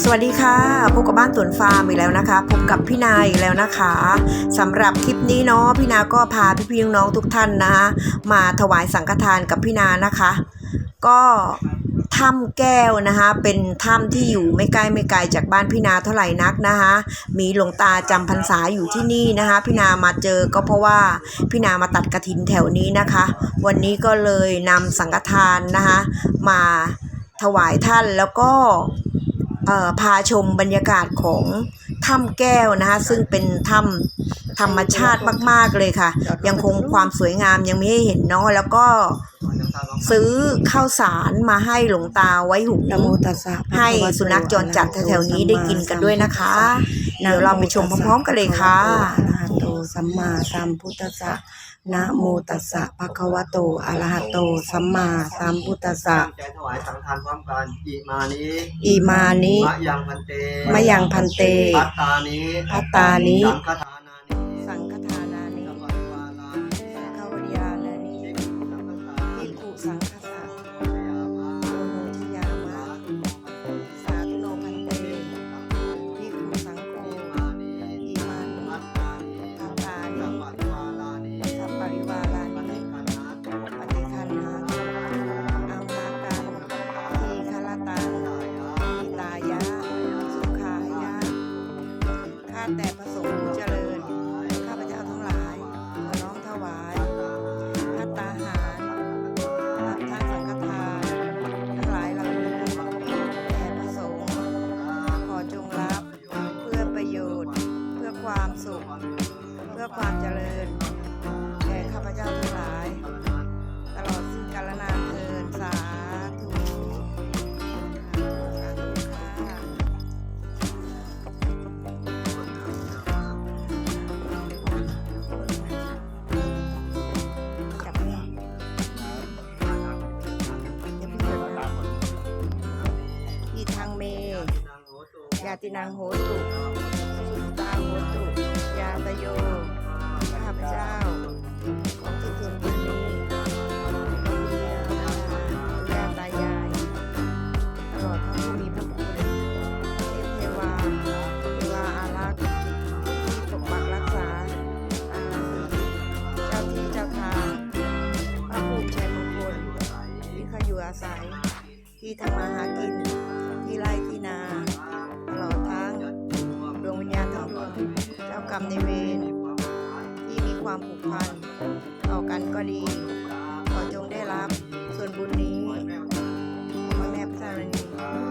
สวัสดีค่ะพบกับบ้านสวนฟาร์มอีกแล้วนะคะพบกับพี่นายอีกแล้วนะคะสำหรับคลิปนี้เนาะพี่นาก็พาพี่ๆน้องๆทุกท่านนะคะมาถวายสังฆทานกับพี่นานะคะ ก็ถ้ำแก้วนะคะเป็นถ้ำที่อยู่ไม่ใกล้ไม่ไกลจากบ้านพี่นาเท่าไหร่นักนะคะมีหลวงตาจำพรรษาอยู่ที่นี่นะคะพี่นามาเจอก็เพราะว่าพี่นามาตัดกระถินแถวนี้นะคะ วันนี้ก็เลยนำสังฆทานนะคะมาถวายท่านแล้วก็ พาชมบรรยากาศของถ้ำแก้วนะคะ ซึ่งเป็นถ้ำธรรมชาติมาก ๆ เลยค่ะ ยังคงความสวยงามยังมีให้เห็นเนาะแล้วก็ซื้อข้าวสารมาให้หลวงตาไว้หุงนะโมตัสสะให้สุนัขจรจัดแถวๆนี้ได้กินกันด้วยนะคะ เดี๋ยวเราไปชมพร้อมๆกันเลยค่ะอะระหะโตสัมมาสัมพุทธัสสะ นะโมตัสสะภะคะวะโตอะระหะโต สัมมาสัมพุทธัสสะตั้งใจถวายสังฆทานพร้อมกันอิมานิอีมานิมะยังพันเตมะยังพันเต พัตตานิพัตตานิสังฆทาน ยาติ จ้ากรรมในเวรที่มีความผูกพันต่อกันก็ดี ขอจงได้รับส่วนบุญนี้ขอแม่พระธรณี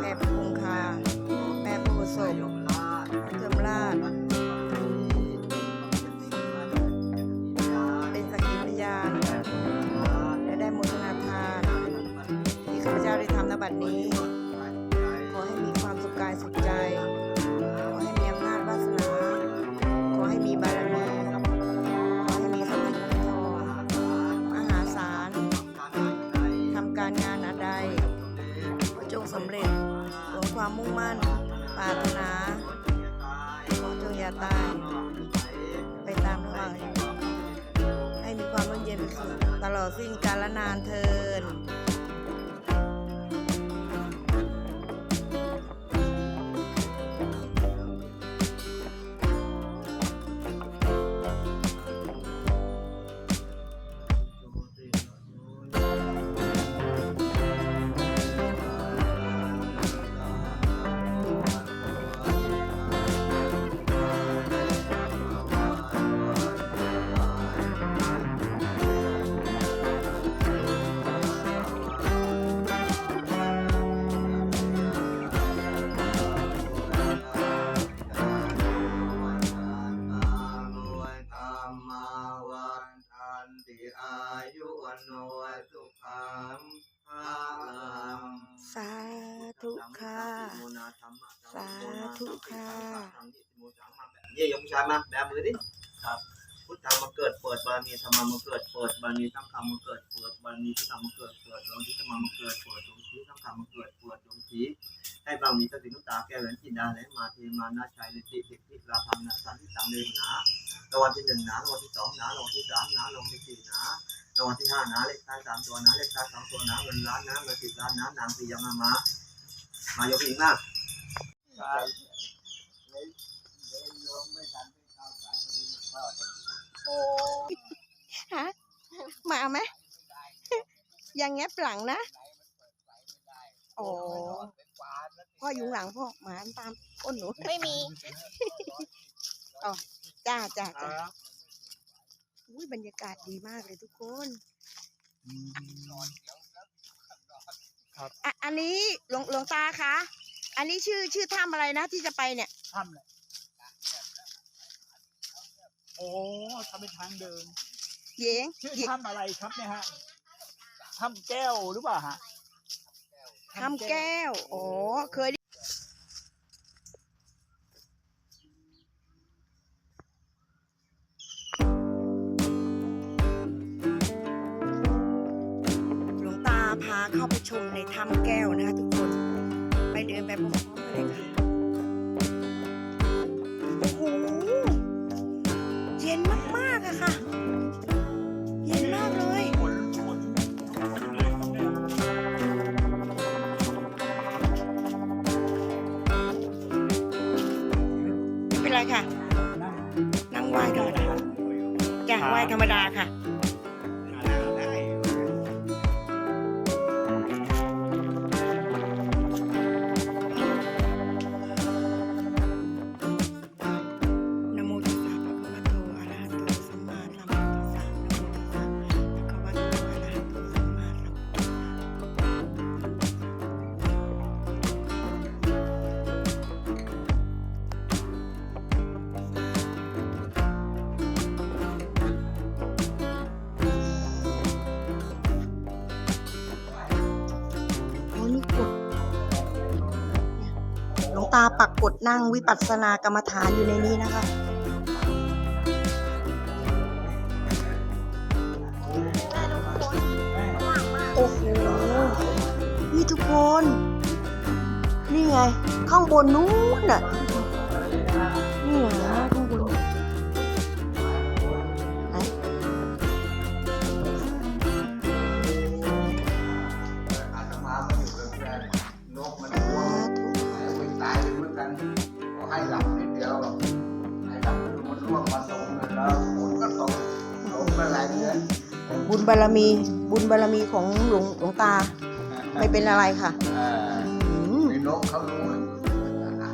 แม่พระคงคาแม่พระโศพพระเกิมราชเป็นสักขีพยานและได้มทนาทานที่ข้าพเจ้าได้ทำนบัดนี้ ขอให้มีความสุขกายสุขใจ ลอดสิ้นกาลนานเทิน โนสุขังภาลังสาธุค่ะ สาธุค่ะเยี่ยยมชายมาแบมือดิครับพุทธังมาเกิดเปิดบารมีธรรมามาเกิดเปิดบารมีทั้งธรรมมาเกิดเปิดบารมีที่ธรรมมาเกิดเปิดดวงที่ธรรมามาเกิดเปิดดวงที่ทั้งธรรมมาเกิดเปิดดวงที่ให้บางมีสตินุตตาแก้วแหวนจินดาและมาเทมานาชัยลิติทิทิลาพังนาสันที่ตังเลงนะรางวัลที่หนึ่งนะรางวัลที่สองนะรางวัลที่สามนะรางวัลที่สี่นะ รางวัลที่ห้านะเลขท้ายสามตัวนะเลขท้ายสองตัวนะเงินล้านนะเงินสิบล้านนะนางปียังมามามายกอีกมากครับฮะมาไหมยังแงบหลังนะโอ้พ่ออยู่หลังพ่อหมาตามก้นหนูไม่มีจ้าจ้าจ้า อุ้ยบรรยากาศดีมากเลยทุกคนอะอันนี้หลวงหลวงตาคะ อันนี้ชื่อชื่อถ้ำอะไรนะที่จะไปเนี่ยถ้ำเลยโอ้ทำเป็นทางเดินเย้งชื่อเย้งถ้ำอะไรครับเนี่ยฮะถ้ำแก้วหรือเปล่าฮะ ถ้ำแก้วโอ้เคย ตาปักกดนั่งวิปัสสนากรรมฐานอยู่ในนี้นะคะ โอ้โหนี่ทุกคน นี่ไง ข้างบนนู้นน่ะ บุญบารมีบุญบารมีของหลวงหลวงตา ไม่เป็นอะไรค่ะเอออืมมีนกเขารู้เลยนะ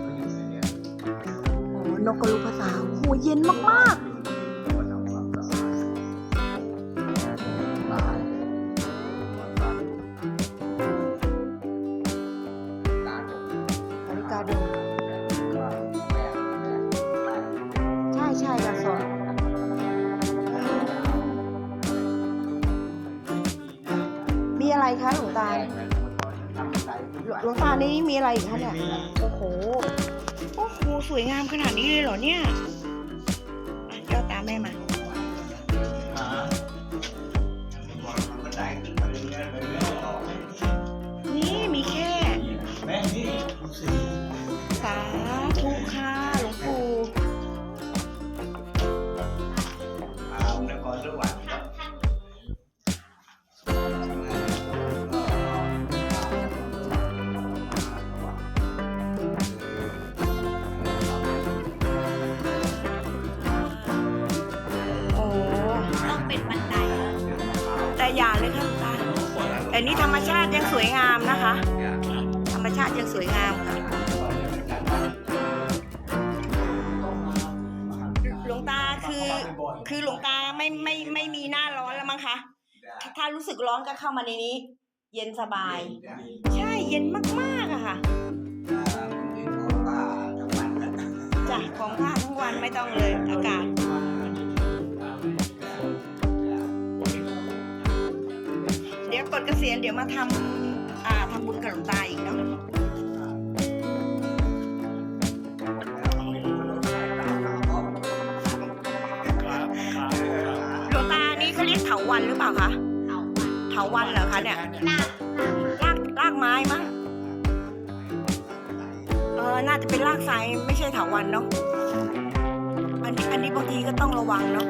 เขาอยู่ที่เนี่ยโอ้นกกระรู้ภาษาโอ้โหเย็นมากเมีอะไรอีกคะเนี่ย โอ้โห โอ้โห สวยงามขนาดนี้เลยเหรอเนี่ย แต่นี่ธรรมชาติยังสวยงามนะคะ ธรรมชาติยังสวยงามค่ะหลวงตาคือคือหลวงตาไม่ไม่ไม่มีหน้าร้อนแล้วมั้งคะถ้าถ้ารู้สึกร้อนก็เข้ามาในนี้ เย็นสบาย ใช่เย็นมากๆอะค่ะจ้ะของผ้าทั้งวันไม่ต้องเลยอากาศียวกดเดี๋ยวมาทำอ่าทำบุญกับหลวงตาอีกเนาะหลวงตานี่เขาเรียกเถาวันหรือเปล่าคะเถาวันเหรอคะเนี่ยลากรากรากไม้มั้งเออน่าจะเป็นรากไทรไม่ใช่เถาวันเนาะอันนี้อันนี้บางทีก็ต้องระวังเนาะ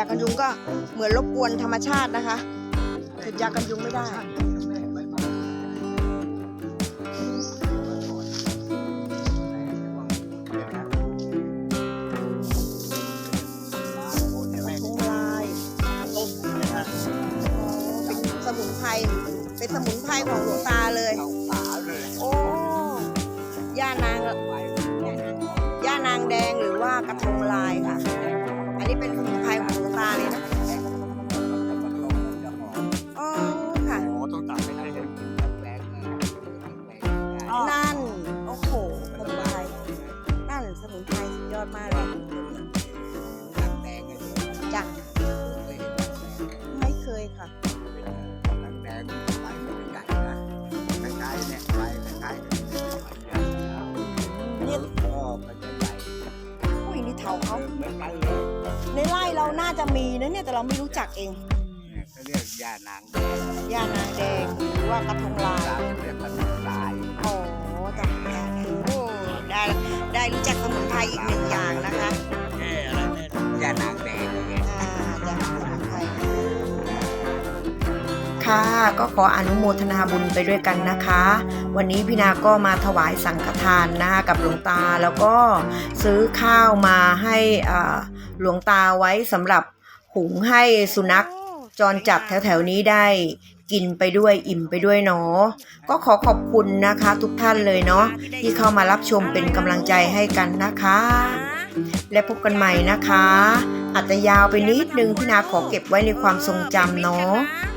ยากันยุงก็เหมือนรบกวนธรรมชาตินะคะจุดยากันยุงไม่ได้ ราไม่รู้จักเองเขาเรียกยานางแดงย่านางแดงหรือว่ากระทงลายตามเรียกขนมลายโอ้จ้ะโอ้ได้ได้รู้จักสมุนไพรอีกหนึ่งอย่างนะคะแก้อะไรแน่ยานางแดงเนี่ยอ่าจ้ะสมุนไพรค่ะก็ขออนุโมทนาบุญไปด้วยกันนะคะ วันนี้พี่นาก็มาถวายสังฆทานนะคะกับหลวงตาแล้วก็ซื้อข้าวมาให้อ่าหลวงตาไว้สำหรับ หุงให้สุนัขจรจัดแถวๆนี้ได้กินไปด้วยอิ่มไปด้วยเนาะก็ขอขอบคุณนะคะทุกท่านเลยเนาะที่เข้ามารับชมเป็นกำลังใจให้กันนะคะ และพบกันใหม่นะคะ อาจจะยาวไปนิดนึงพี่นาขอเก็บไว้ในความทรงจำเนาะนะ